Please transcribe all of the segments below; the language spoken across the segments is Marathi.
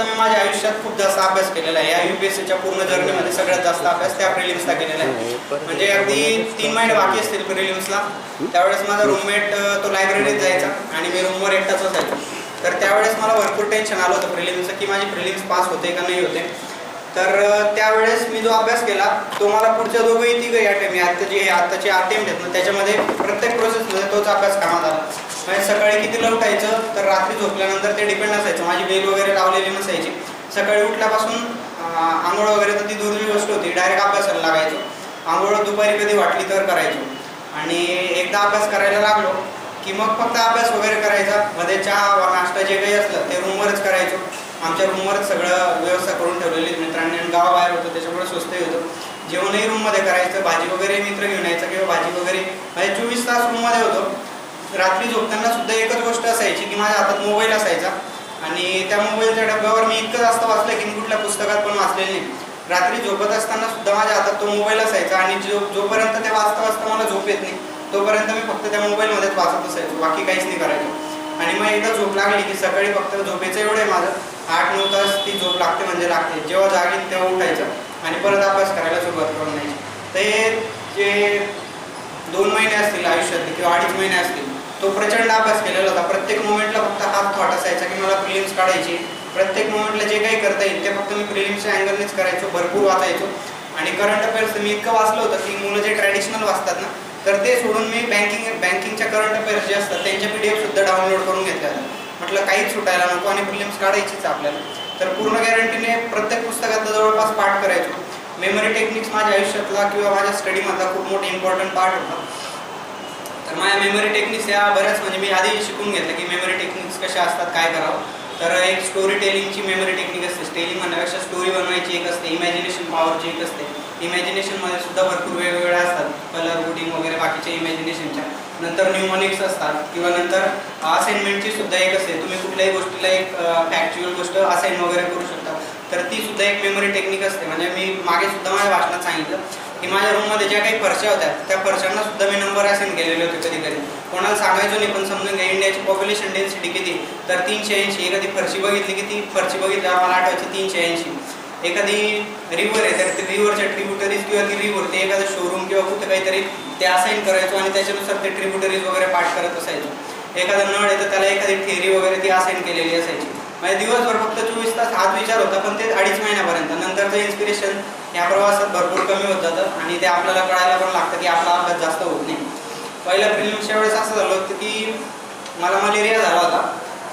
प्रिलिम्सला मी माझ्या आयुष्यात खूप जास्त अभ्यास केलेला आहे. या युपीएससीच्या पूर्ण जर्नीमध्ये सगळ्यात जास्त अभ्यास त्या प्रिलिम्सला केलेला आहे. म्हणजे अगदी तीन महिने बाकी असतील प्रिलिम्सला त्यावेळेस माझा रूममेट तो लायब्ररीत जायचा आणि मी रूमवर एकटाच असायचो. तर त्यावेळेस मला भरपूर टेन्शन आलं होतं प्रिलिम्सचं की माझी प्रिलिम्स पास होते का नाही होते. तर त्यावेळेस मी जो अभ्यास केला तो मला पुढच्या दोघंही तिघही अटेम्प मी आता जे आताचे अटेम्प्ट आहेत ना त्याच्यामध्ये प्रत्येक प्रोसेसमध्ये तोच अभ्यास कामात आला. म्हणजे सकाळी कितीला उठायचं तर रात्री झोपल्यानंतर ते डिपेंड असायचं. माझी बेल वगैरे लावलेली नसायची. सकाळी उठल्यापासून आंघोळ वगैरे तर ती दुर्मिळ गोष्ट होती. डायरेक्ट अभ्यासाला लागायचो. आंघोळ दुपारी कधी वाटली तर करायचो. आणि एकदा अभ्यास करायला लागलो की मग फक्त अभ्यास वगैरे करायचा. मध्ये चहा वा नाश्ता जे काही असलं ते रूमवरच करायचो. आमच्या रूमवरच सगळं व्यवस्था करून ठेवलेली. मित्रांनी आणि गावाबाहेर होतं त्याच्यामुळे स्वस्तही होतं. जेवणही रूममध्ये करायचं. भाजी वगैरे मित्र घेऊन यायचं किंवा भाजी वगैरे म्हणजे चोवीस तास रूममध्ये होतो. रात्री झोपताना सुद्धा एकच गोष्ट असायची की माझ्या हातात मोबाईल असायचा. आणि त्या मोबाईलच्या डब्यावर मी इतकं जास्त वाचलं की मी कुठल्या पुस्तकात पण वाचलेलं नाही. रात्री झोपत असताना सुद्धा माझ्या हातात तो मोबाईल असायचा आणि जो जोपर्यंत ते वाचता वाचता मला झोप येत नाही तोपर्यंत मी फक्त त्या मोबाईलमध्येच वाचत असायचो बाकी काहीच नाही करायचो. आणि मग एकदा झोप लागली की सकाळी फक्त झोपेचं एवढं आहे माझं. आठ नऊ तास ती झोप लागते म्हणजे लागते. जेव्हा जागीन तेव्हा उठायचं. आणि परत अभ्यास करायला सुरुवात करून द्यायची. ते जे दोन महिने असतील आयुष्यातले किंवा अडीच महिने असतील तो प्रचंड अभ्यास केलेला होता. प्रत्येक मुवमेंटला फक्त हात थॉट असायचा की मला प्रिलिम्स काढायची. प्रत्येक मुवमेंटला जे काही करता येईल ते फक्त मी प्रिलिम्सच्या अँगलनेच करायचो भरपूर वाचायचो. आणि करंट अफेअर्स मी इतकं वाचलं होतं की मुलं जे ट्रॅडिशनल वाचतात ना तर ते सोडून मी बँकिंग बँकिंगच्या करंट अफेअर्स जे असतात त्यांच्या पी डी एफ सुद्धा डाउनलोड करून घेतल्या म्हटलं काहीच सुटायला नको आणि प्रिलिम्स काढायचीच आपल्याला. तर पूर्ण गॅरंटीने प्रत्येक पुस्तकाचा जवळपास पाठ करायचो. मेमरी टेक्निक्स माझ्या आयुष्यातला किंवा माझ्या स्टडीमधला खूप मोठा इम्पॉर्टंट पार्ट होता. तर माझ्या मेमरी टेक्निक्स या बऱ्याच म्हणजे मी आधी शिकून घेतलं की मेमरी टेक्निक्स कशा असतात काय करावं. तर एक स्टोरी टेलिंगची मेमरी टेक्निक असते. स्टेलिंग म्हणण्यापेक्षा स्टोरी बनवायची एक असते. इमॅजिनेशन पॉवरची एक असते. इमॅजिनेशनमध्ये सुद्धा भरपूर वेगवेगळ्या असतात. कलर कोडिंग वगैरे बाकीच्या इमॅजिनेशनच्या नंतर न्यूमॉनिक्स असतात किंवा नंतर असाइनमेंटची सुद्धा एक असते. तुम्ही कुठल्याही गोष्टीला एक फॅक्च्युअल गोष्ट असाइन वगैरे करू शकता. तर ती सुद्धा एक मेमरी टेक्निक असते. म्हणजे मी मागे सुद्धा माझ्या भाषणात सांगितलं. की माझ्या रूममध्ये ज्या काही फरशा होत्या त्या फरशांना सुद्धा मी नंबर असाइन केलेले होते कधी कधी कोणाला सांगायचो नाही पण समजून घ्या इंडियाची पॉप्युलेशन डेन्सिटी किती? तर तीनशे ऐंशी. एखादी फरशी बघितली की ती फरशी बघितली मला आठवायची तीनशे ऐंशी. एखादी रिव्हर आहे तर ते रिव्हरच्या ट्रिब्युटरीज किंवा ती रिव्हर ते एखादं शोरूम किंवा कुठं काहीतरी ते असाइन करायचो आणि त्याच्यानुसार ते ट्रिब्युटरीज वगैरे पाठ करत असायचो. एखादा नळ आहे तर त्याला एखादी थेरी वगैरे ती असाइन केलेली असायची. म्हणजे दिवसभर फक्त चोवीस तास हाच विचार होता पण ते अडीच महिन्यापर्यंत. नंतरचं इन्स्पिरेशन या प्रवासात भरपूर कमी होत जातं आणि ते आपल्याला कळायला पण लागतं की आपला अभ्यास जास्त होत नाही. पहिल्या प्रिलिम्सच्या वेळेस असं झालं होतं की मला मलेरिया झाला होता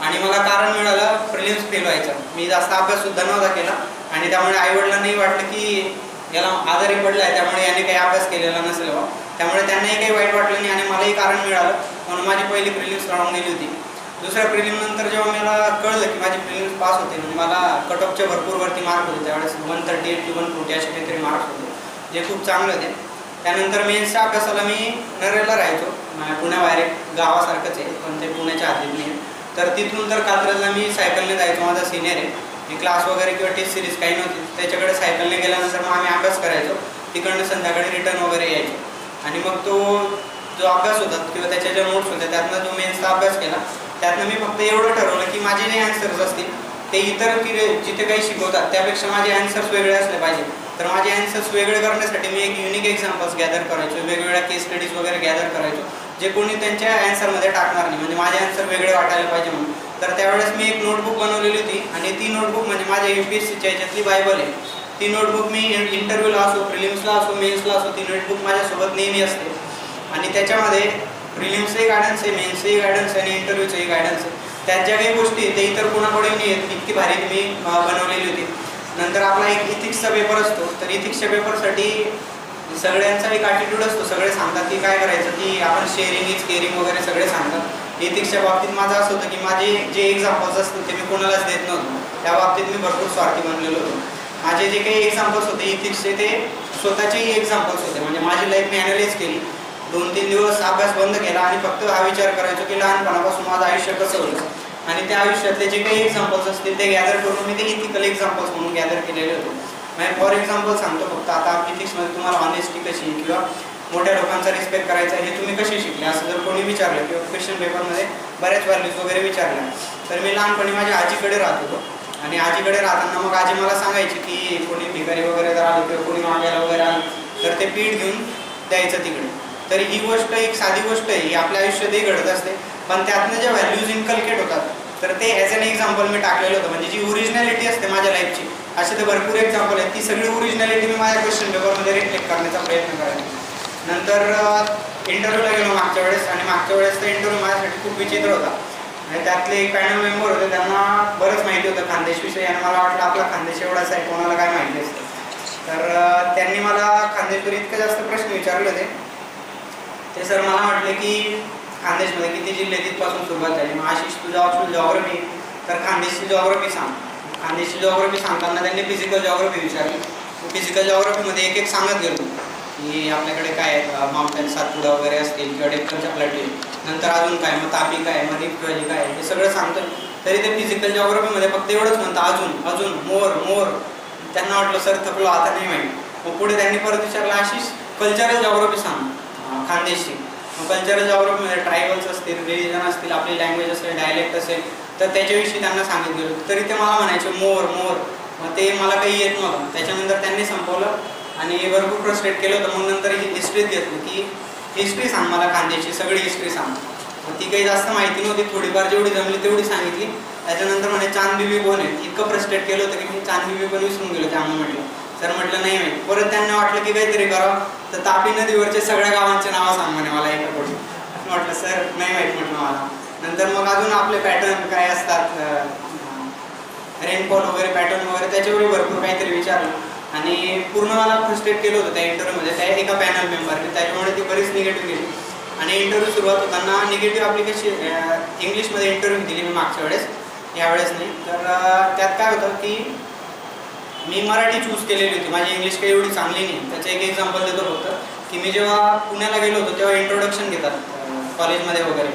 आणि मला कारण मिळालं प्रिलिम्स फेल व्हायचं. मी जास्त अभ्यास सुद्धा नव्हता केला आणि त्यामुळे आईवडिलांनाही वाटलं की याला आजारी पडला आहे त्यामुळे याने काही अभ्यास केलेला नसेल बा त्यामुळे त्यांनाही काही वाईट वाटलं नाही आणि मलाही कारण मिळालं म्हणून माझी पहिली प्रिलिम्स राहून गेली होती. दुसऱ्या प्रिलिम नंतर जेव्हा मला कळलं की माझी प्रिलिम्स पास होते म्हणजे मला कट ऑफचे भरपूर वरती मार्क होते. त्यावेळेस one thirty eight two one forty असे काहीतरी मार्क्स होते जे खूप चांगले होते. त्यानंतर मेन्सच्या अभ्यासाला मी नरेला राहायचो. पुण्याबाहेर एक गावासारखंच आहे पण ते पुण्याच्या आधीत नाही आहे. तर तिथून तर कात्रजला मी सायकलने जायचो. माझा सिनियर आहे. मी क्लास वगैरे किंवा टेस्ट सिरीज काही नव्हती. त्याच्याकडे सायकलने गेल्यानंतर मग आम्ही अभ्यास करायचो. तिकडनं संध्याकाळी रिटर्न वगैरे यायचो. आणि मग तो जो अभ्यास होता किंवा त्याच्या ज्या नोट्स होत्या त्यातनं जो मेन्सचा अभ्यास केला त्यातनं मी फक्त एवढं ठरवलं की माझे जे अँसर्स असतील ते इतर की जिथे काही शिकवतात त्यापेक्षा माझे अँसर्स वेगळे असले पाहिजे. तर माझे अँसर्स वेगळे करण्यासाठी मी एक युनिक एक्झाम्पल्स गॅदर करायचो वेगवेगळ्या केस स्टडीज वगैरे गॅदर करायचो जे कोणी त्यांच्या अँसरमध्ये टाकणार नाही म्हणजे माझे अँसर वेगळे वाटायला पाहिजे म्हणून. तर त्यावेळेस मी एक नोटबुक बनवलेली होती आणि ती नोटबुक म्हणजे माझ्या यू पी एस सीच्या याच्यातली बायबल आहे. ती नोटबुक मी इंटरव्ह्यूला असो प्रिलिम्सला असो मेन्सला असो ती नोटबुक माझ्यासोबत नेहमी असते. आणि त्याच्यामध्ये प्रिलिम्सही गायडन्स आहे मेन्सही गायडन्स आहे आणि इंटरव्ह्यूचंही गायडन्स आहे. त्यात ज्या काही गोष्टी आहेत, ते इतर कोणाकडे नाही आहेत इतकी भारी मी बनवलेली होती. नंतर आपला एक इथिक्सचा पेपर असतो. तर इथिक्सच्या पेपरसाठी सगळ्यांचा एक ॲटिट्यूड असतो. सगळे सांगतात की काय करायचं की आपण शेअरिंग इज केअरिंग वगैरे सगळे सांगतात. इथिक्सच्या बाबतीत माझं असं होतं की माझे जे एक्झाम्पल्स असतात ते मी कोणालाच देत नव्हतो. त्या बाबतीत मी भरपूर स्वार्थी बनलेलो होतो. माझे जे काही एक्झाम्पल्स होते इथिक्सचे ते स्वतःचेही एक्झाम्पल्स होते. म्हणजे माझी लाईफ मी ॲनालाइज केली. दोन तीन दिवस अभ्यास बंद केला आणि फक्त हा विचार करायचो की लहानपणापासून माझं आयुष्य कसं होईल? आणि त्या आयुष्यातले जे काही एक्झाम्पल्स असतील ते गॅदर करून मी ते इथिकल एक्झाम्पल्स म्हणून गॅदर केलेले होते. म्हणजे फॉर एक्झाम्पल सांगतो फक्त आता फिजिक्समध्ये तुम्हाला ऑनेस्टी कशी किंवा मोठ्या लोकांचा रिस्पेक्ट करायचा हे तुम्ही कसे शिकले? असं जर कोणी विचारलं किंवा क्वेश्चन पेपरमध्ये बऱ्याच व्हॅल्यूज वगैरे विचारल्या तर मी लहानपणी माझ्या आजीकडे राहत होतो. आणि आजीकडे राहताना मग आजी मला सांगायची की कोणी भिकारी वगैरे जर आलं किंवा कोणी मागायला वगैरे आलं तर ते पीठ घेऊन द्यायचं तिकडे. तर ही गोष्ट एक साधी गोष्ट आहे ही आपल्या आयुष्यातही घडत असते. पण त्यातनं ज्या व्हॅल्यूज इनकल्केट होतात तर ते ॲज अन एक्झाम्पल मी टाकलेलं होतं. म्हणजे जी ओरिजिनॅलिटी असते माझ्या लाईफची असे तर भरपूर एक्झाम्पल आहेत. ती सगळी ओरिजिनॅलिटी मी माझ्या क्वेश्चन पेपरमध्ये रिफ्लेक्ट करण्याचा प्रयत्न करायचा नंतर इंटरव्ह्यूला गेलो मागच्या वेळेस आणि मागच्या वेळेस तर इंटरव्ह्यू माझ्यासाठी खूप विचित्र होता. आणि त्यातले एक पॅनल मेंबर होते त्यांना बरंच माहिती होतं खानदेशविषयी आणि मला वाटलं आपला खानदेश एवढाच आहे कोणाला काय माहिती असतं? तर त्यांनी मला खानदेशवर इतकं जास्त प्रश्न विचारले होते. ते सर मला म्हटले की खानदेशमध्ये किती जिल्हे तिथपासून सुरुवात झाली. मग आशिष तुझा ऑप्शन जॉग्रफी तर खानदेशची जॉग्रफी सांग. खानदेशची जॉग्रफी सांगताना त्यांनी फिजिकल जॉग्रफी विचारली. फिजिकल जॉग्रफीमध्ये एक एक सांगत गेलो. की आपल्याकडे काय आहे माउंटेन सातपुडा वगैरे असतील किंवा डेक्कनच्या प्लॅटी नंतर अजून काय? मग तापी काय? मग रिफ्ट व्हॅली काय? हे सगळं सांगतो तरी ते फिजिकल जॉग्रफीमध्ये फक्त एवढंच म्हणतं अजून अजून मोर मोर त्यांना वाटलं सर थकलो आता नाही माहिती. मग पुढे त्यांनी परत विचारलं आशिष कल्चरल जॉग्रफी सांग. खानदेशी. मग कल्चरल जॉग्रफीमध्ये ट्रायबल्स असतील रिलिजन असतील आपली लँग्वेज असेल डायलेक्ट असेल तर त्याच्याविषयी त्यांना सांगितलं तरी ते मला म्हणायचे मोर मोर. मग ते मला काही येत नव्हतं. त्याच्यानंतर त्यांनी संपवलं आणि भरपूर फ्रस्ट्रेट केलं होतं. मग नंतर ही हिस्ट्रीत घेतलं की हिस्ट्री सांग मला खानदेशची सगळी हिस्ट्री सांग. मग ती काही जास्त माहिती नव्हती. थोडीफार जेवढी जमली तेवढी सांगितली. त्याच्यानंतर म्हणे चांद बीबी कोण आहे? इतकं फ्रस्ट्रेट केलं होतं की मी चांद बीबी पण विसरून गेलो त्यामुळे म्हटलं सर म्हटलं नाही माहिती परत त्यांना वाटलं की काहीतरी करावं. तर तापी नदीवरच्या सगळ्या गावांचे नावं सांग म्हणे मला एका कोणी म्हटलं सर नाही माहीत म्हटलं मला. नंतर मग अजून आपले पॅटर्न काय असतात रेनकोट वगैरे पॅटर्न वगैरे त्याच्यावरही भरपूर काहीतरी विचारलं. आणि पूर्ण मला फ्रस्ट्रेट केलं होतं त्या इंटरव्ह्यूमध्ये त्या एका पॅनल मेंबरने त्याच्यामुळे ती बरीच निगेटिव्ह गेली. आणि इंटरव्ह्यू सुरुवात होताना निगेटिव्ह आपली कशी इंग्लिशमध्ये इंटरव्ह्यू दिली मी मागच्या वेळेस. यावेळेस नाही. तर त्यात काय होतं की मी मराठी चूज केलेली होती. माझी इंग्लिश काही एवढी चांगली नाही. त्याचं एक एक्झाम्पल देतो फक्त की मी जेव्हा पुण्याला गेलो होतो तेव्हा इंट्रोडक्शन घेतात कॉलेजमध्ये वगैरे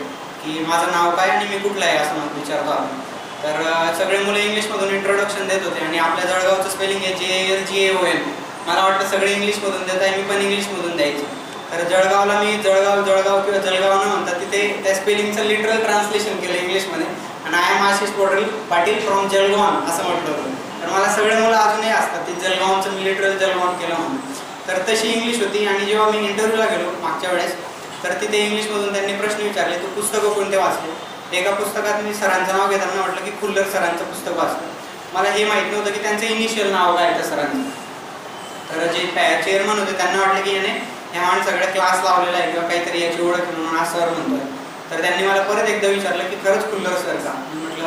की माझं नाव काय आणि मी कुठलं आहे असं मला विचारतो आपण तर सगळे मुलं इंग्लिशमधून इंट्रोडक्शन देत होते आणि आपल्या जळगावचं स्पेलिंग आहे जे एल जी ए ओ एल मला वाटतं सगळे इंग्लिशमधून देत आहे मी पण इंग्लिशमधून द्यायचे. तर जळगावला मी जळगाव जळगाव किंवा जळगाव न म्हणतात तिथे त्या स्पेलिंगचं लिटरल ट्रान्सलेशन केलं इंग्लिशमध्ये आणि आय एम आशिष पोटल पाटील फ्रॉम जळगाव असं म्हटलं होतं. तर मला सगळे मुलं अजूनही असतात. ते जलगावचं मी लिटरल केलं म्हणून. तर तशी इंग्लिश होती आणि जेव्हा मी इंटरव्ह्यूला गेलो मागच्या वेळेस तर तिथे इंग्लिशमधून त्यांनी प्रश्न विचारले तू पुस्तकं कोणते वाचले? एका पुस्तकात मी सरांचं नाव घेताना म्हटलं की खुल्लर सरांचं पुस्तक वाचलं. मला हे माहीत नव्हतं की त्यांचं इनिशियल नाव काय त्या सरांचं. तर जे चेअरमन होते त्यांना वाटलं की याने ह्या माणसाकडे क्लास लावलेला आहे किंवा काहीतरी याची ओळख म्हणून हा सर म्हणतोय. तर त्यांनी मला परत एकदा विचारलं की खरंच खुल्लर सर का? मी म्हटलं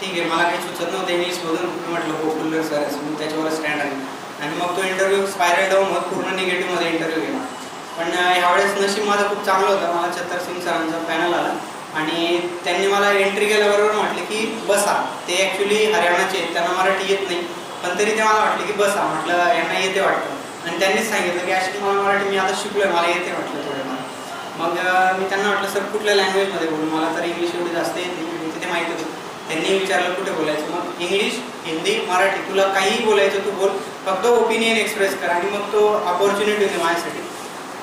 ठीक आहे मला काही सुचत नव्हतं इंग्लिशमधून मी म्हटलं हो सर आहे मी त्याच्यावर स्टँड आहे. आणि मग तो इंटरव्ह्यू स्पायरल डाऊन होत पूर्ण निगेटिव्हमध्ये इंटरव्ह्यू गेला पण ह्यावेळेस नशीब माझा खूप चांगलं होतं. मला छत्तर सिंग सरांचा पॅनल आला. आणि त्यांनी मला एंट्री केल्याबरोबर म्हटले की बसा. ते ॲक्च्युली हरियाणाचे आहेत त्यांना मराठी येत नाही. पण तरी ते मला वाटले की बसा. म्हटलं यांना येते वाटतं. आणि त्यांनीच सांगितलं की अशी मला मराठी मी आता शिकलोय मला येते म्हटलं थोडं मग मी त्यांना म्हटलं सर कुठल्या लँग्वेजमध्ये बोलू? मला तर इंग्लिश एवढी जास्त येत नाही तिथे माहिती होतं. त्यांनी विचारलं कुठे बोलायचं? मग इंग्लिश हिंदी मराठी तुला काहीही बोलायचं तू बोल. फक्त ओपिनियन एक्सप्रेस कर आणि मग तो ऑपॉर्च्युनिटी होती माझ्यासाठी.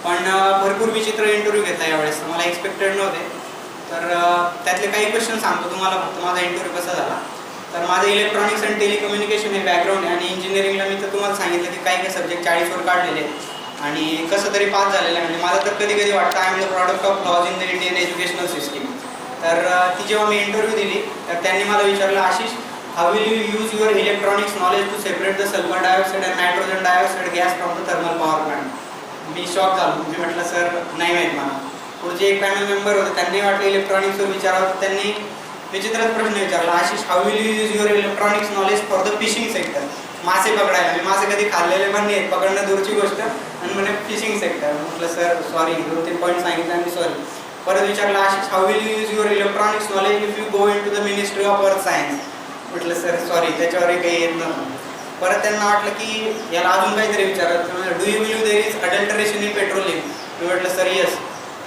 पण भरपूर विचित्र इंटरव्ह्यू घेतला यावेळेस. मला एक्सपेक्टेड नव्हते. तर त्यातले काही क्वेश्चन सांगतो तुम्हाला फक्त. माझा इंटरव्ह्यू कसा झाला? तर माझं इलेक्ट्रॉनिक्स अँड टेलिकम्युनिकेशन हे बॅकग्राऊंड आहे आणि इंजिनिअरिंगला मी तर तुम्हाला सांगितलं की काही काही सब्जेक्ट चाळीसवर काढलेले आणि कसं तरी पास झालेलं आहे. म्हणजे मला तर कधी कधी वाटतं I am the product of laws in the Indian educational system तर ती जेव्हा मी इंटरव्ह्यू दिली तर त्यांनी मला विचारलं Ashish how will you use your electronics knowledge to separate the sulphur dioxide and nitrogen dioxide gas from the thermal power plant me shock झालो. मी म्हटलं सर नाही माहीत मला. पुढचे एक पॅनल मेंबर होते त्यांनी वाटलं इलेक्ट्रॉनिक्सवर विचारावं तर त्यांनी विचित्रच प्रश्न विचारला Ashish how will you use your electronics knowledge for the fishing sector मासे पकडायला. मी मासे कधी खाल्लेले पण नाही पकडणं दूरची गोष्ट आणि म्हणे फिशिंग सेक्टर म्हटलं सर सॉरी दोन तीन पॉईंट सांगितलं आणि सॉरी परत विचारलं Ashish how will you use your electronics knowledge if you go into the ministry of earth science म्हटलं सर सॉरी त्याच्यावरही काही येत नव्हतं परत त्यांना वाटलं की याला अजून काहीतरी विचारत do you you there is adulteration in petroleum मी म्हटलं sir yes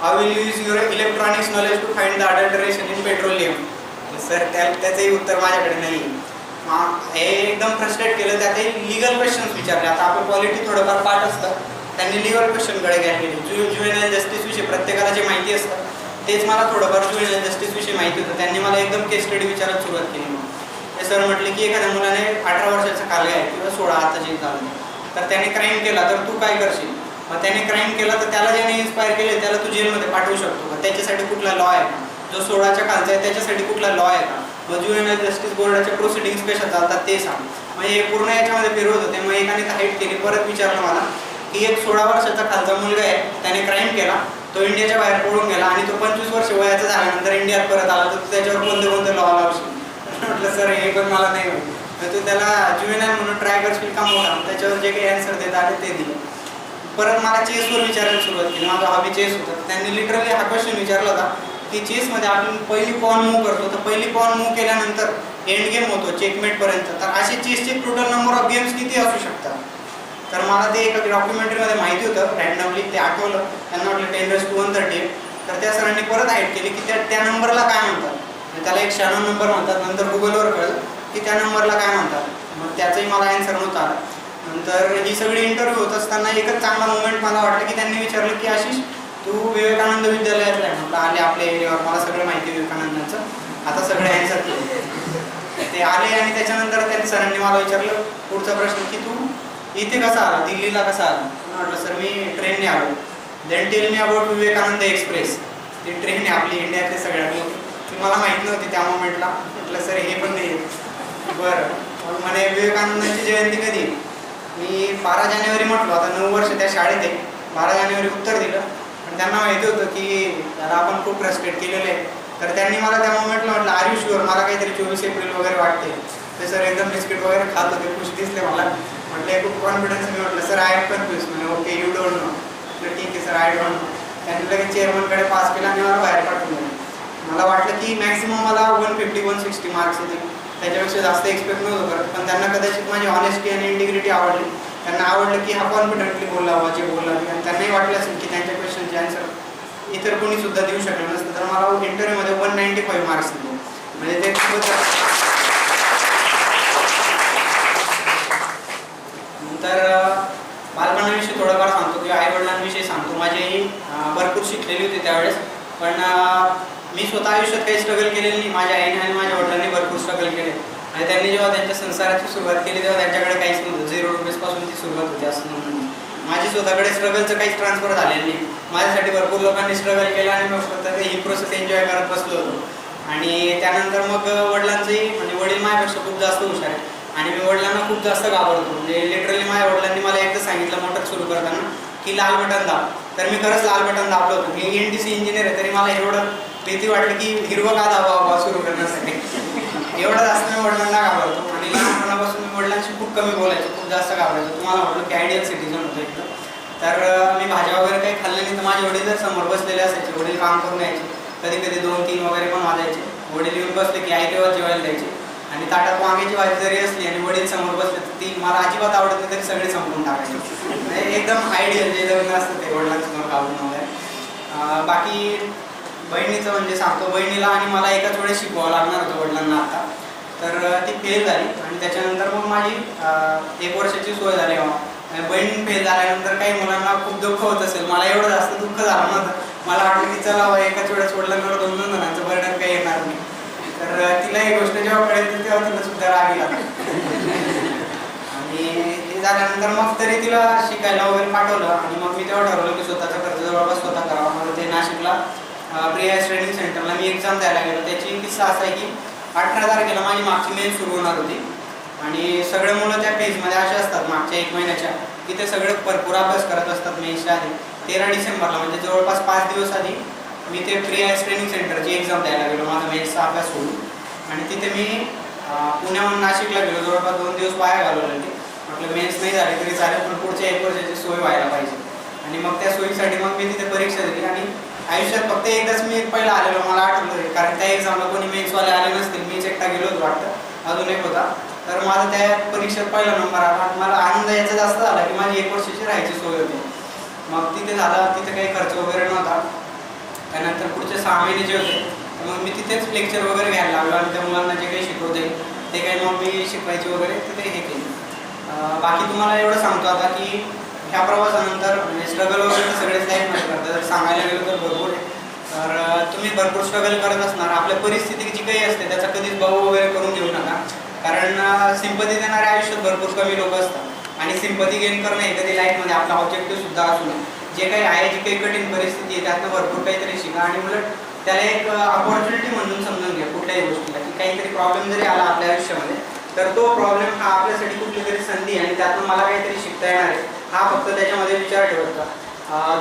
how will use your electronics knowledge to find the adulteration in petroleum sir त्या त्याचंही उत्तर माझ्याकडे नाही हे एकदम फ्रस्ट्रेट केलं त्यातही लिगल क्वेश्चन्स विचारले. आता आपण क्वालिटी थोडंफार पाठ असतं. त्यांनी लिगल क्वेश्चनकडे घ्यायला गेले ज्यु ज्युएनएल जस्टिसविषयी प्रत्येकाला जे माहिती असतं तेच मला थोडंफार ज्युएनएल जस्टिसविषयी माहिती होतं. त्यांनी मला एकदम केस स्टडी विचारायला सुरुवात केली. मग ते सर म्हटले की एखाद्या मुलाने अठरा वर्षाचा काल आहे किंवा सोळा आता जे झालं तर त्याने क्राईम केला तर तू काय करशील? मग त्याने क्राईम केला तर त्याला ज्याने इन्स्पायर केले त्याला तू जेलमध्ये पाठवू शकतो. मग त्याच्यासाठी कुठला लॉ आहे? जो सोळाच्या कालचा आहे त्याच्यासाठी कुठला लॉ आहे का? मग ज्युएनएल जस्टिस बोर्डाच्या प्रोसिडिंग्स कशा चालतात ते सांग. मग हे पूर्ण याच्यामध्ये फिरवत होते. मग एकाने हाईट केली. परत विचारलं मला की एक सोळा वर्षाचा खालचा मुलगा आहे त्याने क्राईम केला तो इंडियाच्या बाहेर पळून गेला आणि तो पंचवीस वर्ष वयाचा झाल्यानंतर इंडियात परत आला तर त्याच्यावर कोणते कोणते लॉ लावशील म्हटलं सर हे पण मला नाही माहिती. तर तू त्याला ज्युएनआय म्हणून ट्राय करशील का मोठा? त्याच्यावर जे काही अँसर देत आले ते दिले. परत मला चेसवर विचारायला सुरुवात केली. माझा हॉबी चेस होता. त्यांनी लिटरली हा क्वेश्चन विचारला होता की चेसमध्ये आपण पहिली पॉन मूव करतो. तर पहिली पॉन मूव केल्यानंतर एंड गेम होतो चेकमेट पर्यंत. तर असे चेसचे टोटल नंबर ऑफ गेम्स किती असू शकतात? तर मला ते एका डॉक्युमेंटरीमध्ये माहिती होतं रॅन्डमली ते आठवलं. त्यांना वाटलं ten raise to one thirty तर त्या सरांनी परत ॲड केली की त्या त्या नंबरला काय म्हणतात? म्हणजे त्याला एक शॅनो नंबर म्हणतात नंतर गुगलवर कळलं की त्या नंबरला काय म्हणतात. मग त्याचंही मला ॲन्सर नव्हता आला. नंतर ही सगळी इंटरव्ह्यू होत असताना एकच चांगला मुवमेंट मला वाटलं की त्यांनी विचारलं की आशिष तू विवेकानंद विद्यालयात आहे. म्हटलं आले आपल्या एरियावर मला सगळं माहिती आहे विवेकानंदाचं. आता सगळे ॲन्सर केले. ते आले आणि त्याच्यानंतर त्यांनी सरांनी मला विचारलं पुढचा प्रश्न की तू इथे कसा आला? दिल्लीला कसा आला? म्हटलं सर मी ट्रेनने आलो. Then tell me about Vivekananda express ती ट्रेन आहे आपली इंडियातली सगळ्यात ती मला माहीत नव्हती त्या मोमेंटला. म्हटलं सर हे पण नाही. बरं. मग म्हणे विवेकानंदांची जयंती कधी? मी बारा जानेवारी म्हटलो. आता नऊ वर्ष त्या शाळेत आहे. बारा जानेवारी उत्तर दिलं. पण त्यांना माहिती होतं की त्याला आपण खूप रेस्पेक्ट केलेलं आहे. तर त्यांनी मला त्या मोमेंटला म्हटलं आर यू शुअर मला काहीतरी चोवीस एप्रिल वगैरे वाटते ते सर एकदम बिस्किट वगैरे खात होते. खुश दिसले मला. म्हटलं खूप कॉन्फिडन्स मी म्हटलं सर आय एम कन्फ्यूज म्हणजे ओके यू डोंट नो म्हटलं ठीक आहे सर आय डोंट नो त्यांनी लगेच चेअरमनकडे पास केला आणि मला बाहेर पाठवून दिलं मला वाटलं की मॅक्सिमम मला one fifty one sixty marks येतील त्याच्यापेक्षा जास्त एक्सपेक्ट नव्हतं करत. पण त्यांना कदाचित माझी ऑनेस्टी आणि इंटिग्रिटी आवडली. त्यांना आवडलं की हा कॉन्फिडंटली बोलला हवा जे बोलला. आणि त्यांनाही वाटलं असेल की त्यांच्या क्वेश्चनचे आन्सर इतर कोणी सुद्धा देऊ शकलं नसतं. तर मला इंटरव्ह्यूमध्ये वन नाईन्टी फाईव्ह मार्क्स दिले. म्हणजे ते खूपच तर बालपणाविषयी थोडंफार सांगतो किंवा आई वडिलांविषयी सांगतो माझी भरपूर शिकलेली होती त्यावेळेस. पण मी स्वतः आयुष्यात काही स्ट्रगल केलेलं नाही. माझ्या आईने आणि माझ्या वडिलांनी भरपूर स्ट्रगल केले. आणि त्यांनी जेव्हा त्यांच्या संसाराची सुरुवात केली तेव्हा त्यांच्याकडे काहीच नव्हतं झिरो रुपीजपासून ती सुरुवात होती असं म्हणून. माझी स्वतःकडे स्ट्रगलचं काहीच ट्रान्सफर झालेलं नाही. माझ्यासाठी भरपूर लोकांनी स्ट्रगल केलं आणि मग स्वतः ही प्रोसेस एन्जॉय करत बसलो होतो. आणि त्यानंतर मग वडिलांचंही म्हणजे वडील माझ्यापेक्षा खूप जास्त हुशार आहे आणि मी वडिलांना खूप जास्त घाबरतो. म्हणजे लिटरली माझ्या वडिलांनी मला एकदा सांगितलं मोटर सुरू करताना की लाल बटन दाब. तर मी खरंच लाल बटन दाबलो होतो. मी एन टी सी इंजिनियर आहे तरी मला एवढं भीती वाटली की हिरवं का दाबावा सुरू करण्यासाठी. एवढं जास्त मी वडिलांना घाबरतो. आणि लहानपणापासून मी वडिलांशी खूप कमी बोलायचो खूप जास्त घाबरायचो. तुम्हाला म्हटलं की आयडियल सिटीजन होतो एकदम तर. मी भाज्या वगैरे काही खाल्लं नाही तर माझे वडील जर समोर बसलेले असायचे वडील काम करून यायचे. कधी कधी दोन तीन वगैरे पण वाजायचे. वडील येऊन बसले की आई तेव्हा जेवायला द्यायचे. आणि ताटात वांग्याची भाजी जरी असली आणि वडील समोर बसले तर ती मला अजिबात आवडत नाही तरी सगळे संपून टाकायचे. म्हणजे एकदम आयडियल जे लग्न असतं ते वडिलांसमोर काढून वगैरे. बाकी बहिणीचं म्हणजे सांगतो बहिणीला आणि मला एकाच वेळेस शिकवावं लागणार होतं वडिलांना आता. तर ती फेल झाली आणि त्याच्यानंतर मग माझी एक वर्षाची सोय झाली म्हणजे बहीण फेल झाल्यानंतर काही मुलांना खूप दुःख होत असेल मला एवढं जास्त दुःख झालं ना मला वाटलं की चला एकाच वेळेस वडिलांकडे दोन दोन जणांचं परिणाम काही येणार नाही. तर तिला ही गोष्ट जेव्हा कळेल तेव्हा तिला सुद्धा राग येईल. आणि ते झाल्यानंतर मग तरी तिला शिकायला वगैरे पाठवलं आणि मग मी तेव्हा ठरवलं की स्वतःचा खर्च जवळपास स्वतः करावा. मग ते नाशिकला प्रिया ट्रेनिंग सेंटरला मी एक्झाम द्यायला गेलो. त्याची किस्सा असा आहे की अठरा तारखेला माझी मागची मेन सुरू होणार होती. आणि सगळे मुलं त्या पेजमध्ये असे असतात मागच्या एक महिन्याच्या की ते सगळे भरपूर अभ्यास करत असतात मेन्सच्या आधी. तेरा डिसेंबरला म्हणजे जवळपास पाच दिवस आधी मी ते प्रियास ट्रेनिंग सेंटरची एक्झाम द्यायला गेलो. माझा मेन्सचा अभ्यास होऊन आणि तिथे मी पुण्याहून नाशिकला गेलो. जवळपास दोन दिवस पाया घालवलेली म्हटलं मेन्स नाही झाले तरी चालेल पण पुढच्या एक वर्षाची सोय व्हायला पाहिजे. आणि मग त्या सोयीसाठी मग मी तिथे परीक्षा दिली. आणि आयुष्यात फक्त एकदाच मी पहिला आलेलो. मला आठवलं कारण त्या एक्झामला कोणी मेन्सवाले आले नसतील. मीच एकटा गेलो होतो वाटतं. अजून एक होता. तर माझा त्या परीक्षेत पहिला नंबर आला. मला आनंद याचा जास्त झाला की माझी एक वर्षाची राहायची सोय होती. मग तिथे झाला. तिथे काही खर्च वगैरे नव्हता. त्यानंतर पुढचे सहा महिने जे होते मग मी तिथेच लेक्चर वगैरे घ्यायला लागलो आणि त्या मुलांना जे काही शिकवते ते काही मग मी शिकवायचे वगैरे तिथे हे केले. बाकी तुम्हाला एवढं सांगतो आता की ह्या प्रवासानंतर म्हणजे स्ट्रगल वगैरे सगळेच लाईफमध्ये करतात. जर सांगायला गेलं तर भरपूर आहे. तर तुम्ही भरपूर स्ट्रगल करत असणार. आपल्या परिस्थिती जी काही असते त्याचा कधीच भाऊ वगैरे करून घेऊ नका. कारण सिंपती देणाऱ्या आयुष्यात भरपूर कमी लोक असतात. आणि सिंपती गेन करणं हे कधी लाईफमध्ये आपला ऑब्जेक्टिव्ह सुद्धा असू नये. जे काही आहे जी काही कठीण परिस्थिती आहे त्यातनं भरपूर काहीतरी शिका. आणि उलट त्याला एक अपॉर्च्युनिटी म्हणून समजून घ्या कुठल्याही गोष्टीला की काहीतरी प्रॉब्लेम जरी आला आपल्या आयुष्यामध्ये तर तो प्रॉब्लेम हा आपल्यासाठी कुठली तरी संधी आहे आणि त्यातून मला काहीतरी शिकता येणार आहे हा फक्त त्याच्यामध्ये विचार ठेवत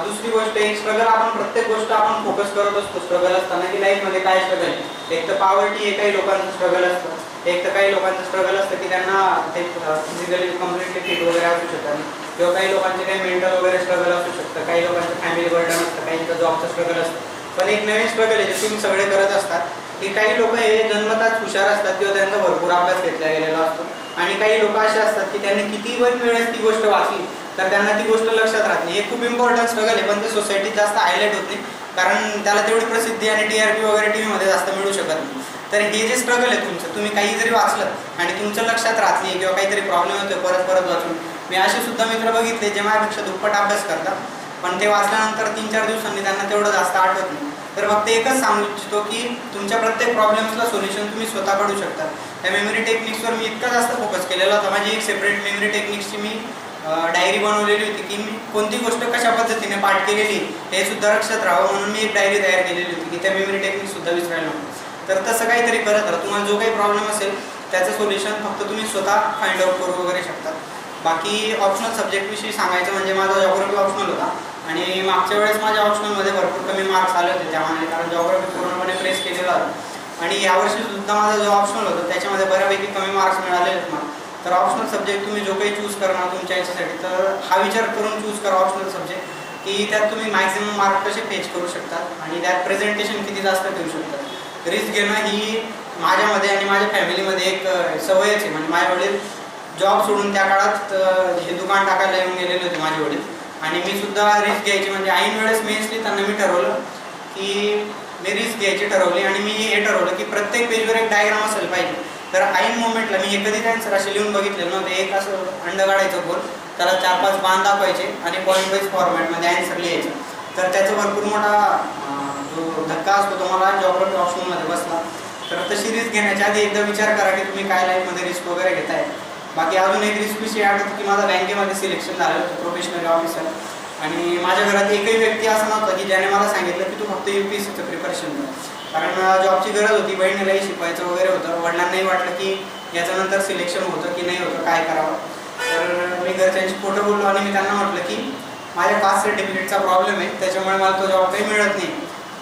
दुसरी गोष्ट एक स्ट्रगल आपण प्रत्येक गोष्ट आपण फोकस करत असतो स्ट्रगल असताना की लाईफमध्ये काय स्ट्रगल एक तर पॉवर्टी हे काही लोकांचं स्ट्रगल असतं. एक तर काही लोकांचं स्ट्रगल असतं की त्यांना ते फिजिकली कम्प्लिटली फिट वगैरे असू शकतात किंवा काही लोकांचे काही मेंटल वगैरे स्ट्रगल असू शकतं काही लोकांचं फॅमिली बर्डन असतं काहींचा जॉबचं स्ट्रगल असतं. पण एक नवीन स्ट्रगल आहे जे तुम्ही सगळे करत असतात की काही लोक हे जन्मताच हुशार असतात किंवा त्यांचा भरपूर अभ्यास घेतला गेलेला असतो. आणि काही लोक असे असतात की त्यांनी किती पण वेळेस ती गोष्ट वाचली तर त्यांना ती गोष्ट लक्षात राहत नाही. हे खूप इम्पॉर्टंट स्ट्रगल आहे पण ते सोसायटीत जास्त हायलाईट होत नाही कारण त्याला तेवढी प्रसिद्धी आणि टी आर पी वगैरे टी व्हीमध्ये जास्त मिळू शकत नाही. तर हे जे स्ट्रगल आहे तुमचं तुम्ही काही जरी वाचलं आणि तुमचं लक्षात राहत नाही किंवा काहीतरी प्रॉब्लेम होतो परत परत वाचून मी असे सुद्धा मित्र बघितले जे माझ्यापेक्षा दुप्पट अभ्यास करतात. पण ते वाचल्यानंतर तीन चार दिवसांनी त्यांना तेवढं जास्त आठवत नाही. तर फक्त एकच सांगू इच्छितो की तुमच्या प्रत्येक प्रॉब्लेम्सला सोल्युशन तुम्ही स्वतः काढू शकता. त्या मेमरी टेक्निक्सवर मी इतका जास्त फोकस केलेला होता. माझी एक सेपरेट मेमरी टेक्निक्सची मी डायरी बनवलेली होती की मी कोणती गोष्ट कशा पद्धतीने पाठ केलेली हे सुद्धा लक्षात राहावं म्हणून मी एक डायरी तयार केलेली होती की त्या मेमरी टेक्निक सुद्धा विसरायला नको. तर तसं काहीतरी करत राहा. तुम्हाला जो काही प्रॉब्लेम असेल त्याचं सोल्युशन फक्त तुम्ही स्वतः फाइंड आउट करू वगैरे शकता. बाकी ऑप्शनल सब्जेक्टविषयी सांगायचं म्हणजे माझा जॉग्रफी ऑप्शनल होता. आणि मागच्या वेळेस माझ्या ऑप्शनलमध्ये भरपूर कमी मार्क्स आले होते त्यामुळे कारण जॉग्राफी पूर्णपणे प्रेस केलेला होता. आणि यावर्षी सुद्धा माझा जो ऑप्शनल होता त्याच्यामध्ये बऱ्यापैकी कमी मार्क्स मिळाले आहेत मला. तर ऑप्शनल सब्जेक्ट तुम्ही जो काही चूज करणार तुमच्या याच्यासाठी तर हा विचार करून चूज करा ऑप्शनल सब्जेक्ट की त्यात तुम्ही मॅक्झिमम मार्क कसे फेच करू शकता आणि त्यात प्रेझेंटेशन किती जास्त देऊ शकता. रिस्क घेणं ही माझ्यामध्ये आणि माझ्या फॅमिलीमध्ये एक सवयच आहे. म्हणजे माझ्या वडील जॉब सोडून त्या काळात हे दुकान टाकायला येऊन गेलेले होते माझे वडील. आणि मी सुद्धा रिस्क घ्यायची म्हणजे ऐन वेळेस मेन्सली त्यांना मी ठरवलं की मी रिस्क घ्यायची ठरवली आणि मी हे ठरवलं की प्रत्येक पेजवर एक डायग्राम असेल पाहिजे. तर ऐन मोमेंटला मी हे कधी त्यांचं असे लिहून बघितलेलं नव्हतं. एक असं अंड काढायचं गोल त्याला चार पाच बाण दाखवायचे आणि पॉईंट वाईज फॉर्मॅटमध्ये ॲन्सर लिहायचं. तर त्याचा भरपूर मोठा जो धक्का असतो तो मला जॉग्राफी ऑप्शनमध्ये बसला. तर तशी रिस्क घेण्याच्या आधी एकदा विचार करा की तुम्ही काय लाईफमध्ये रिस्क वगैरे घेताय. बाकी अजून एक रिस्क ॲड होती की माझा बँकेमध्ये सिलेक्शन झालं होतं प्रोफेशनल ऑफिसर आणि माझ्या घरात एकही व्यक्ती असं नव्हता की ज्याने मला सांगितलं की तू फक्त यू पी एस सीचं प्रिपरेशन कर कारण जॉबची गरज होती बहिणीलाही शिकवायचं वगैरे होतं. वडिलांनाही वाटलं की याच्यानंतर सिलेक्शन होतं की नाही होतं काय करावं. तर मी घरच्यांशी फोटो बोललो आणि मी त्यांना म्हटलं की माझ्या कास्ट सर्टिफिकेटचा प्रॉब्लेम आहे. त्याच्यामुळे मला तो जॉब काही मिळत नाही.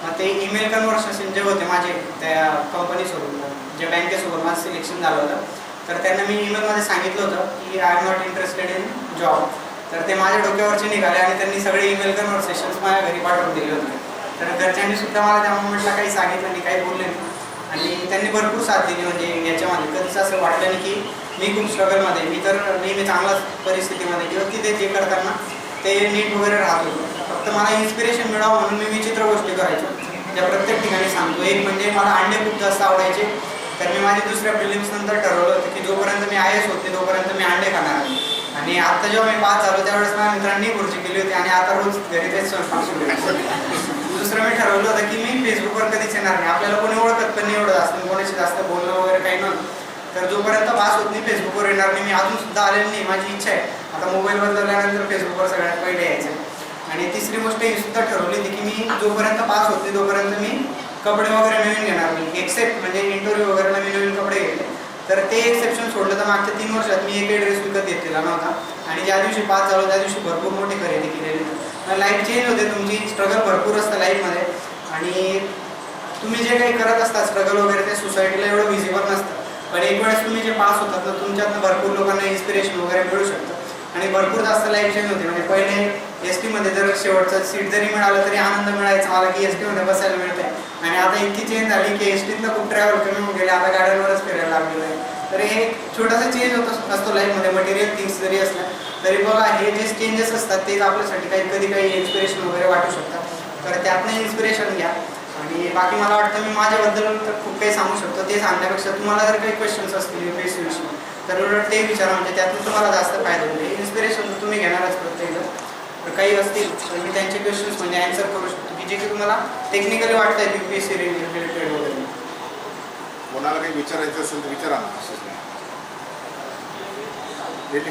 मग ते ईमेल कन्व्हर्सेशन जे होते माझे त्या कंपनीसोबत जे बँकेसोबत माझं सिलेक्शन झालं होतं तर त्यांना मी ईमेलमध्ये सांगितलं होतं की I am not interested in job तर ते माझ्या डोक्यावरचे निघाले आणि त्यांनी सगळे ईमेल कन्व्हर्सेशन्स माझ्या घरी पाठवून दिले होते. तर घरच्यांनी सुद्धा मला त्या मोमेंटला काही सांगितलं नाही काही बोलले नाही. आणि त्यांनी भरपूर साथ दिली म्हणजे याच्यामध्ये कधीच असं वाटलं नाही की मी खूप स्ट्रगलमध्ये मी तर नेहमी चांगल्याच परिस्थितीमध्ये किंवा तिथे जे करताना ते नीट वगैरे राहत होतं. फक्त मला इन्स्पिरेशन मिळावं म्हणून मी विचित्र गोष्टी करायचो. त्या प्रत्येक ठिकाणी सांगतो. एक म्हणजे मला अंडे खूप जास्त आवडायचे. तर मी माझी दुसऱ्या प्रिलिम्स नंतर ठरवलं होतं की जोपर्यंत मी आय एस होते तोपर्यंत मी अंडे खाणार आहे आणि आता जेव्हा मी पास झालो त्यावेळेस माझ्या मित्रांनी खुर्ची केली होती आणि आता रोज घरी तेच स्वयंपाक सुरू दुसरं मी ठरवलं होतं की मी फेसबुकवर कधीच येणार नाही. आपल्याला कोणी ओळखत पण नाही एवढं जास्त कोणाशी जास्त बोलणं वगैरे काही नव्हतं. तर जोपर्यंत पास होत नाही फेसबुकवर येणार नाही मी अजून सुद्धा आलेली नाही. माझी इच्छा आहे. आता मोबाईल बदलल्यानंतर फेसबुकवर सगळ्यात पहिले यायचं. आणि तिसरी गोष्ट ही सुद्धा ठरवली होती की मी जोपर्यंत पास होते तोपर्यंत मी कपडे वगैरे नवीन घेणार मी. एक्सेप्ट म्हणजे इंटरव्ह्यू वगैरे नवीन नवीन कपडे घेतले तर ते एक्सेप्शन सोडलं तर मागच्या तीन वर्षात मी एकही ड्रेस विकत घेतलेला नव्हता. आणि ज्या दिवशी पास झालो त्या दिवशी भरपूर मोठी खरेदी केलेली. लाईफ चेंज होते तुमची स्ट्रगल भरपूर असतं लाईफमध्ये आणि तुम्ही जे काही करत असता स्ट्रगल वगैरे ते सोसायटीला एवढं विजिबल नसतं. पण एक वेळेस तुम्ही जे पास होतात तर तुमच्यातनं भरपूर लोकांना इन्स्पिरेशन वगैरे मिळू शकतं. आणि भरपूर जास्त लाईफ चेंज होते. म्हणजे पहिले एस टीमध्ये जर शेवटचं सीट जरी मिळालं तरी आनंद मिळायचा. मला की एस टीमध्ये बसायला मिळतंय. आणि आता इतकी चेंज झाली की एस टीतनं खूप ट्रॅव्हल कमी होऊन गेले. आता गाड्यांवरच फिरायला लागलेलं आहे. तर हे एक छोटासा चेंज होत असतो लाईफमध्ये मटेरियल थिंग्स जरी असल्या तरी बघा हे जे चेंजेस असतात ते आपल्यासाठी काही कधी काही इन्स्पिरेशन वगैरे वाटू शकतात. तर त्यातनं इन्स्पिरेशन घ्या. आणि बाकी मला वाटतं मी माझ्याबद्दल तर खूप काही सांगू शकतो. ते सांगण्यापेक्षा तुम्हाला जर काही क्वेश्चन्स असतील यू पी एस विषयी तर उलट ते विचारा. म्हणजे त्यातून तुम्हाला जास्त फायदा होईल. इन्स्पिरेशन तुम्ही घेणारच प्रत्येक तर काही असतील तर मी त्यांचे क्वेश्चन्स म्हणजे आन्सर करू शकतो. की जे की तुम्हाला टेक्निकली वाटतं U P S C related वगैरे. कोणाला काही विचारायचं असेल तर विचारा ना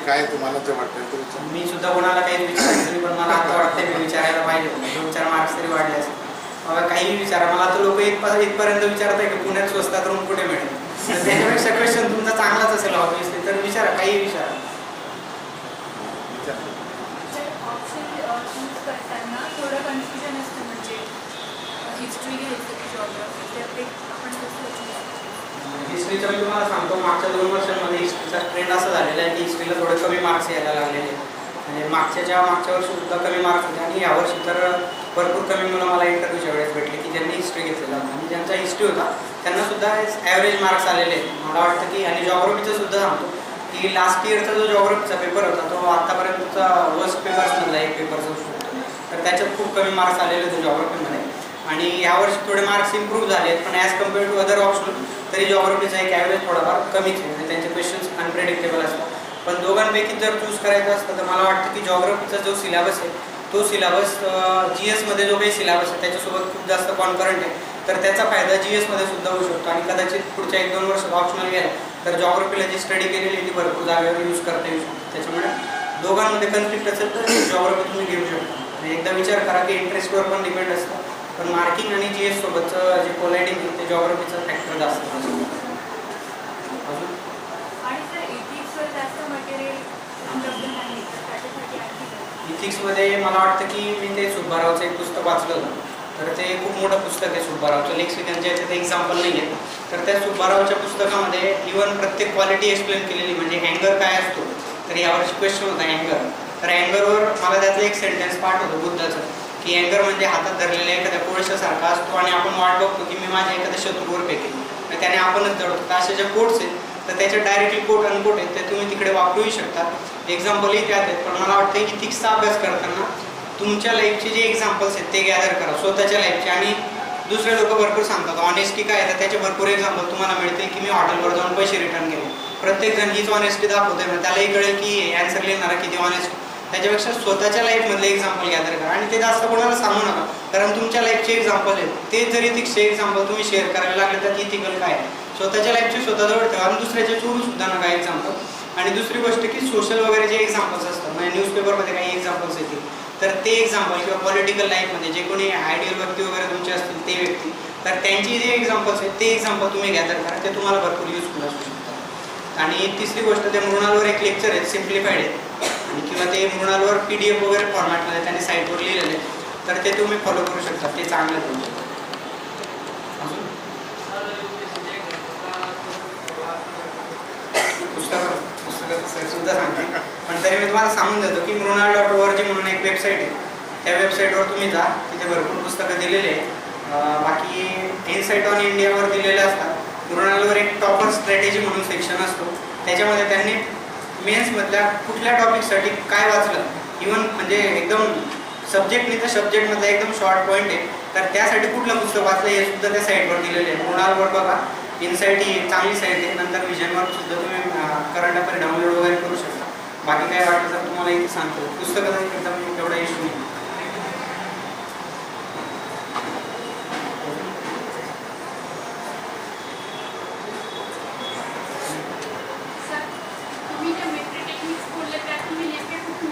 काय तुम्हाला जे वाटतं ते विचार. मी सुद्धा कोणाला काही विचारलं तरी पण मला आता वाटतं मी विचारायला पाहिजे होतं. दोन चार मार्क्स तरी वाढले असते बाबा काही विचारा. मला तर लोक इथपर्यंत इथपर्यंत विचारताय की पुण्यात स्वस्तात रूम कुठे मिळेल? त्याच्यापेक्षा क्वेश्चन तुमचा चांगलाच असेल ऑब्विसली तर विचारा काही विचारा विचार ऑप्शन चूज करताना थोडं कन्फ्युजन असतं म्हणजे हिस्ट्री घ्यायचं की जॉग्रफी तर ते आपण कसं हिस्ट्रीचं मी तुम्हाला सांगतो मागच्या दोन वर्षांमध्ये हिस्ट्रीचा ट्रेंड असा झालेला आहे की हिस्ट्रीला थोडे कमी मार्क्स यायला लागलेले आहेत. म्हणजे मागच्या ज्या मागच्या वर्षी सुद्धा कमी मार्क्स होते आणि यावर्षी तर भरपूर कमी मुलं मला इंटरव्ह्यूच्या वेळेस भेटले की ज्यांनी हिस्ट्री घेतलेला होता. आणि ज्यांचा हिस्ट्री होता त्यांना सुद्धा ॲव्हरेज मार्क्स आलेले आहेत. मला वाटतं की आणि जॉग्रफीचं सुद्धा सांगतो की लास्ट इयरचा जो जॉग्रफीचा पेपर होता तो आत्तापर्यंतचा वर्स्ट एक पेपर असू एक पेपरचा त्याच्यात खूप कमी मार्क्स आलेले होते जॉग्रफीमध्ये आणि यावर्षी थोडे मार्क्स इम्प्रूव्ह झाले पण as compare to other option तरी जॉग्रफीचा एक ॲव्हरेज थोडाफार कमीच आहे. आणि त्यांचे क्वेश्चन्स अनप्रेडिक्टेबल असतात. पण दोघांपैकी जर चूज करायचं असतं तर मला वाटतं की जॉग्रफीचा जो सिलेबस आहे तो सिलेबस जी एसमध्ये जो काही सिलेबस आहे त्याच्यासोबत खूप जास्त कॉन्करंट आहे. तर त्याचा फायदा जी एसमध्ये सुद्धा होऊ शकतो. आणि कदाचित पुढच्या एक दोन वर्षात ऑप्शनल गेला तर जॉग्रफीला जी स्टडी केलेली आहे ती भरपूर जागेवर यूज करता येऊ शकतो. त्याच्यामुळे दोघांमध्ये कन्फ्लिक्ट असेल तर जॉग्रफी तुम्ही घेऊ शकता. एकदा विचार करा की इंटरेस्टवर पण डिपेंड असतं. पण मार्किंग आणि जी एस सोबतचं जे कोलायडिंग ते जॉग्रफीचं फॅक्टर जास्त असतं. अजून? इथिक्समध्ये मला वाटतं की मी ते सुब्बारावचं एक पुस्तक वाचलं होतं. तर ते खूप मोठं पुस्तक आहे सुब्बारावचं. लेक्सिकनचे याच्यात एक्झाम्पल नाही आहे. तर त्या सुब्बारावच्या पुस्तकामध्ये इवन प्रत्येक क्वालिटी एक्सप्लेन केलेली म्हणजे अँगर काय असतो तर यावर्षी क्वेश्चन होता अँगर तर अँगरवर मला त्यातलं एक सेंटेन्स पाठ होतो बुद्धाचं की अँगर म्हणजे हातात धरलेल्या एखाद्या कोळशासारखा असतो आणि आपण वाट बघतो की मी माझ्या एखाद्या शत्रूवर फेकेन. तर त्याने आपणच जळतो तर असे जे कोट्स आहेत तर त्याचे डायरेक्टली कोट अनकोट आहेत ते तुम्ही तिकडे वापरूही शकता. एक्झाम्पलही त्यात आहेत पण मला वाटतं की इथिक्सचा अभ्यास करताना तुमच्या लाईफचे जे एक्झाम्पल्स आहेत ते गॅदर करा. स्वतःच्या लाईफचे आणि दुसरे लोक भरपूर सांगतात ऑनेस्टी काय तर त्याचे भरपूर एक्झाम्पल तुम्हाला मिळतील की मी हॉटेलवर जाऊन पैसे रिटर्न केले. प्रत्येक जण हीच ऑनेस्टी दाखवते ना त्यालाही कळेल की ॲन्सर लिहिणारा किती ऑनेस्ट त्याच्यापेक्षा स्वतःच्या लाईफमधले एक्झाम्पल गॅदर करा आणि ते जास्त कोणाला सांगू नका. कारण तुमच्या लाईफचे एक्झाम्पल आहेत. ते जरी इथिक्सचे एक्झाम्पल तुम्ही शेअर करायला लागले तर ती इथिकल काय? आहे? स्वतःच्या लाईफचे स्वतःजवळ ठेवा. आणि दुसऱ्याचे चोरू सुद्धा नका एक्झाम्पल आणि दुसरी गोष्ट की सोशल वगैरे जे एक्झाम्पल्स असतात म्हणजे न्यूजपेपरमध्ये काही एक्झाम्पल्स येतील. तर ते एक्झाम्पल किंवा पॉलिटिकल लाईफमध्ये जे कोणी आयडियल व्यक्ती वगैरे तुमचे असतील ते व्यक्ती. तर त्यांची जे एक्झाम्पल्स आहेत ते एक्झाम्पल तुम्ही गॅदर करा ते तुम्हाला भरपूर युजफुल असू शकतात. आणि तिसरी गोष्ट ते मृणालवर एक लेक्चर आहे सिम्प्लिफाईड आहे आणि किंवा ते मृणालवर पी डी एफ वगैरे फॉर्मॅटमध्ये त्यांनी साईटवर लिहिलेले. आहे. तर ते तुम्ही फॉलो करू शकता. ते चांगलं आहे तुमचं. पुस्तकं सुद्धा सांगते पण तरी मी तुम्हाला सांगून देतो की मृणाल डॉट ओआर जी म्हणून एक वेबसाईट आहे. त्या वेबसाईटवर तुम्ही जा. तिथे भरपूर पुस्तकं दिलेले आहे बाकी बाकी इनसाईट ऑन इंडियावर दिलेले असतात. मृणालवर एक टॉपर स्ट्रॅटेजी म्हणून सेक्शन असतो. त्याच्यामध्ये त्यांनी मेन्समधल्या कुठल्या टॉपिकसाठी काय वाचलं? इवन म्हणजे एकदम सब्जेक्ट नाही तर सब्जेक्टमधला एकदम शॉर्ट पॉईंट आहे. तर त्यासाठी कुठलं पुस्तक वाचलं हे सुद्धा त्या साईटवर दिलेलं आहे. मृणालवर बघा. इनसाईट ही चांगली साईट आहे. नंतर विजनवर सुद्धा तुम्ही करंट अफेअर डाउनलोड वगैरे करू शकता. बाकी काय वाटलं तर तुम्हाला इथे सांगतो. पुस्तकाचा एकदम एवढा इश्यू नाही सर तुम्ही जे मेट्री टेक्निक्स बोलले त्यात तुम्ही नेमके कुठून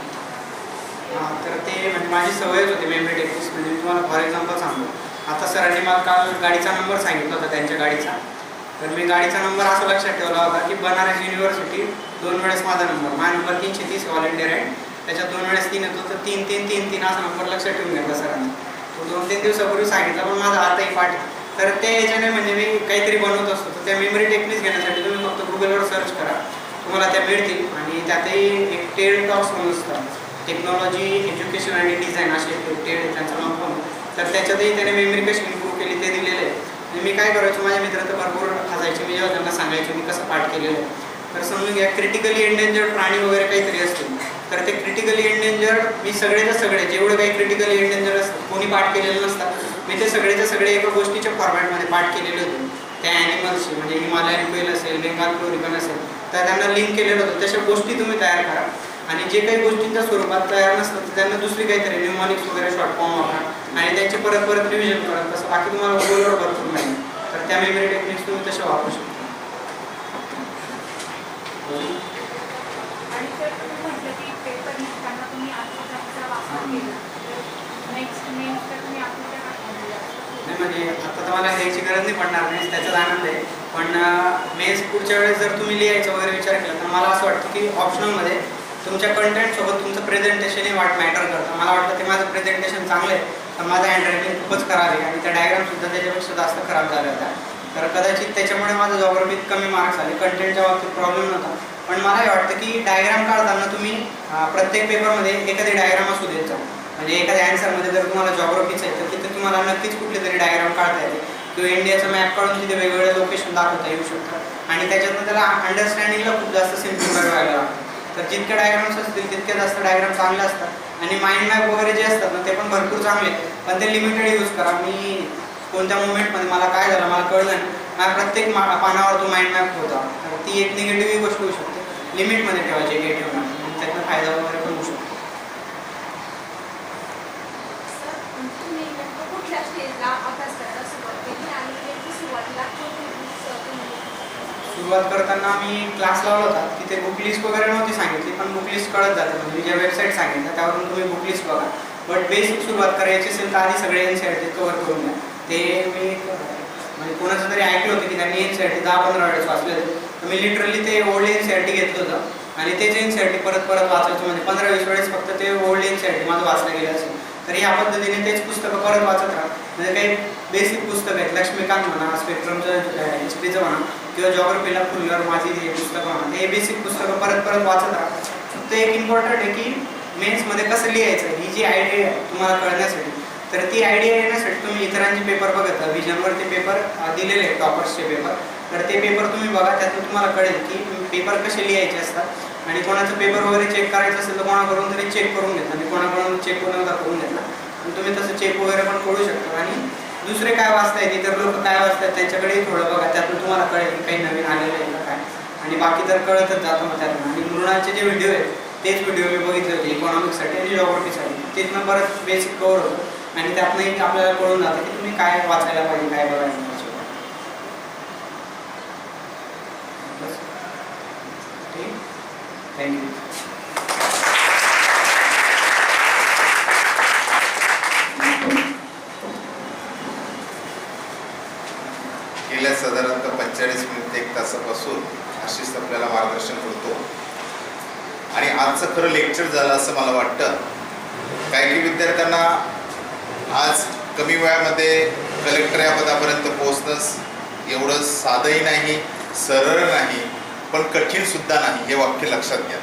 हा, तर ते म्हणजे माझी सवयच होती मेमरी टेक्निक्स म्हणजे मी तुम्हाला फॉर एक्झाम्पल सांगतो मला काल गाडीचा नंबर सांगितला होता त्यांच्या गाडीचा. तर मी गाडीचा नंबर असं लक्षात ठेवला होता की बनारस युनिव्हर्सिटी दोन वेळेस माझा नंबर माझा नंबर तीनशे तीस ऑल इंडिया राईट त्याच्यात दोन वेळेस तीन येतो तर तीन तीन तीन तीन असा नंबर लक्षात ठेवून घेतला सरांनी. तो दोन तीन दिवसापूर्वी सांगितला पण माझा आताही पाठ तर त्या याच्याने म्हणजे मी काहीतरी बनवत असतो तर त्या मेमरी टेक्निक्स घेण्यासाठी तुम्ही फक्त गुगलवर सर्च करा. तुम्हाला त्या मिळतील आणि त्यातही एक टेड टॉक्स म्हणून असतात टेक्नॉलॉजी एज्युकेशन आणि डिझाईन असे टेड त्यांचं नाव पण. तर त्याच्यातही त्याने मेमरी कशी ते दिलेले आहे मी काय करायचो माझ्या मित्र तर भरपूर हसायचे मी जेव्हा त्यांना सांगायचे मी कसं पाठ केलेलं आहे. तर समजून घ्या क्रिटिकली एंडेंजर्ड प्राणी वगैरे काहीतरी असतील. तर ते क्रिटिकली एंडेंजर्ड मी सगळेच्या सगळे जेवढे काही क्रिटिकली एंडेंजर्ड असतात कोणी पाठ केलेलं नसतात मी ते सगळेच्या सगळे एका गोष्टीच्या फॉर्मॅटमध्ये पाठ केलेले होते. त्या ॲनिमल्सचे म्हणजे हिमालयन क्वेल असेल बेंगाल फ्लोरिकन असेल तर त्यांना लिंक केलेलं होतं. तशा गोष्टी तुम्ही तयार करा. आणि जे काही गोष्टींच्या स्वरूपात तयार नसतात तर त्यांना दुसरी काहीतरी न्यूमॉनिक्स वगैरे शॉर्ट फॉर्म वापरा. आणि त्यांचे परत परत रिव्हिजन करा. तसं बाकी तुम्हाला गुगलवर भरपूर नाही. तर त्या मेमरी टेक्निक्स तुम्ही तशा वापरू शकता. म्हणजे आता तुम्हाला लिहायची गरज नाही पडणार म्हणजे नाही त्याचाच आनंद आहे. पण मेन्स पुढच्या वेळेस जर तुम्ही लिहायचा वगैरे विचार केला तर मला असं वाटतं की ऑप्शनमध्ये तुमच्या कंटेंट सोबत तुमचं प्रेझेंटेशन हे वाट मॅटर करतं. मला वाटतं ते माझं प्रेझेंटेशन चांगलं आहे. तर माझं हँडरायटिंग खूपच खराब आहे आणि त्या डायग्राम सुद्धा त्याच्यापेक्षा जास्त खराब झाल्या होत्या. तर कदाचित त्याच्यामुळे माझं जॉग्रफीत कमी मार्क्स आले. कंटेंटच्या बाबतीत प्रॉब्लेम नव्हता. पण मला हे वाटतं की डायग्राम काढताना तुम्ही प्रत्येक पेपरमध्ये एखादी डायग्राम असू देत जाऊ म्हणजे एखाद्या अँसरमध्ये जर तुम्हाला जॉग्रफीचं आहे तर तिथे तुम्हाला नक्कीच कुठली तरी डायग्राम काढता येते. किंवा इंडियाचा मॅप काढून तिथे वेगवेगळे लोकेशन दाखवता येऊ शकतात. आणि त्याच्यातनं त्याला अंडरस्टँडिंगला खूप जास्त सिम्प्लिफाय व्हायला लागतं. तर जितके डायग्राम्स असतील तितके जास्त डायग्राम चांगले असतात. आणि माइंड मॅप वगैरे जे असतात ना ते पण भरपूर चांगले आहेत. पण ते लिमिटेड यूज करा. मी कोणत्या मुवमेंटमध्ये मला काय झालं मला कळलं नाही. माझ्या प्रत्येक मा पानावर तो माइंड मॅप होता. ती एक निगेटिव्ह गोष्ट होऊ शकते. लिमिटमध्ये ठेवायची निगेटिव्ह मॅप त्यातनं फायदा वगैरे पण होऊ शकतो सर, तुम्ही नेमकं कुठल्या स्टेजला अभ्यास करायला सुरुवात केली आणि नेमकी सुरुवातीला कोणते books, अ, तुम्ही सुरुवात करताना मी क्लास लावला होता. तिथे बुक लिस्ट वगैरे नव्हती सांगितली पण बुक लिस्ट कळत जाते. म्हणजे मी ज्या वेबसाईट सांगितल्या त्यावरून तुम्ही बुक लिस्ट बघा. बट बेसिक सुरुवात करायची असेल तर आधी सगळे N C R T cover करून द्या. ते मी म्हणजे कोणाचं तरी ऐकलं होतं की त्यांनी एन सी आर टी दहा पंधरा वेळेस वाचले होते तर मी लिटरली ते old N C R T घेतलं होतं. आणि तेच एन सी आर टी परत परत वाचायचं म्हणजे पंधरा वीस वेळेस फक्त ते old N C R T माझं वाचलं गेलं असेल. तर ह्या पद्धतीने तेच पुस्तकं परत वाचत राहा. म्हणजे काही बेसिक पुस्तकं आहेत. लक्ष्मीकांत म्हणा स्पेक्ट्रमचं हिस्ट्रीचं म्हणा. किंवा जॉग्रफीला फुलर माझी हे पुस्तकं म्हणा हे बेसिक पुस्तकं परत परत वाचत राहा. फक्त एक इम्पॉर्टंट आहे की मेन्समध्ये कसं लिहायचं ही जी आयडिया आहे तुम्हाला कळण्यासाठी तर ती आयडिया येण्यासाठी तुम्ही इतरांचे पेपर बघत विजनवरती पेपर दिलेले आहेत टॉपर्सचे पेपर तर ते पेपर तुम्ही बघा त्यातून तुम्हाला कळेल की पेपर कसे लिहायचे असतात आणि कोणाचं पेपर वगैरे चेक करायचं असेल तर कोणाकडून तरी चेक करून घेतला. आणि कोणाकडून चेक करून करून घेतला. तुम्ही तसं चेक वगैरे पण करू शकता. आणि दुसरे काय वाचतायत इतर लोक काय वाचतात त्यांच्याकडे थोडं बघा. त्यातून तुम्हाला कळेल की काही नवीन आलेलं आहे का काय. आणि बाकी तर कळतच जातं मग त्यातून. आणि मृणाचे जे व्हिडिओ आहेत तेच व्हिडिओ मी बघितले होते इकॉनॉमिक्ससाठी आणि जॉग्रफीसाठी तिथनं बरंच बेसिक कवर होतं. आणि त्यातनंही आपल्याला कळून जातं की तुम्ही काय वाचायला पाहिजे काय बघायला पाहिजे. बस. ठीक? थँक्यू साधारणतः पंचेचाळीस मिनिट एक तासापासून आशिष आपल्याला मार्गदर्शन करतो आणि आजचं खरं लेक्चर झालं असं मला वाटतं. काही काही विद्यार्थ्यांना आज कमी वयामध्ये कलेक्टर या पदापर्यंत पोहोचणंच एवढं साधंही नाही सरळ नाही पण कठीण सुद्धा नाही हे वाक्य लक्षात घ्या.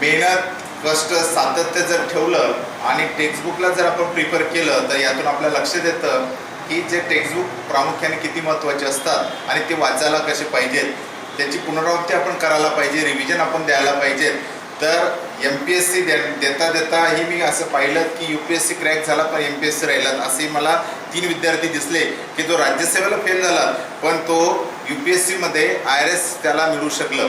मेहनत कष्ट सातत्य जर ठेवलं आणि टेक्स्टबुकला जर आपण प्रिफर केलं तर यातून आपल्याला लक्ष देतं. की जे टेक्स्टबुक प्रामुख्याने किती महत्त्वाचे असतात आणि ते वाचायला कसे पाहिजेत त्याची पुनरावृत्ती आपण करायला पाहिजे रिव्हिजन आपण द्यायला पाहिजे. तर एम पी एस सी दे देता देताही मी असं पाहिलं की U P S C crack झाला पण एम पी एस सी राहिला असे मला तीन विद्यार्थी दिसले की जो राज्यसेवेला फेल झाला पण तो यू पी एस सीमध्ये आय आर एस त्याला मिळू शकलं.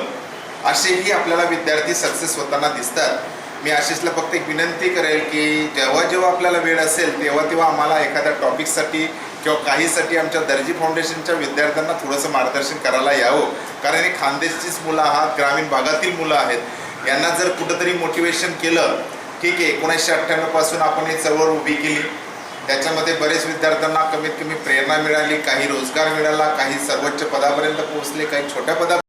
असेही आपल्याला विद्यार्थी सक्सेस होताना दिसतात. मी आशिषला फक्त एक विनंती करेल की जेव्हा जेव्हा आपल्याला वेळ असेल तेव्हा तेव्हा आम्हाला एखाद्या टॉपिकसाठी किंवा काहीसाठी आमच्या दर्जी फाउंडेशनच्या विद्यार्थ्यांना थोडंसं मार्गदर्शन करायला यावं. कारण हे खानदेशचीच मुलं आहात ग्रामीण भागातील मुलं आहेत. यांना जर कुठंतरी मोटिवेशन केलं ठीक आहे एकोणीसशे अठ्ठ्याण्णवपासून आपण ही चळवळ उभी केली. त्याच्यामध्ये बरेच विद्यार्थ्यांना कमीत कमी प्रेरणा मिळाली काही रोजगार मिळाला काही सर्वोच्च पदापर्यंत पोहोचले काही छोट्या पदा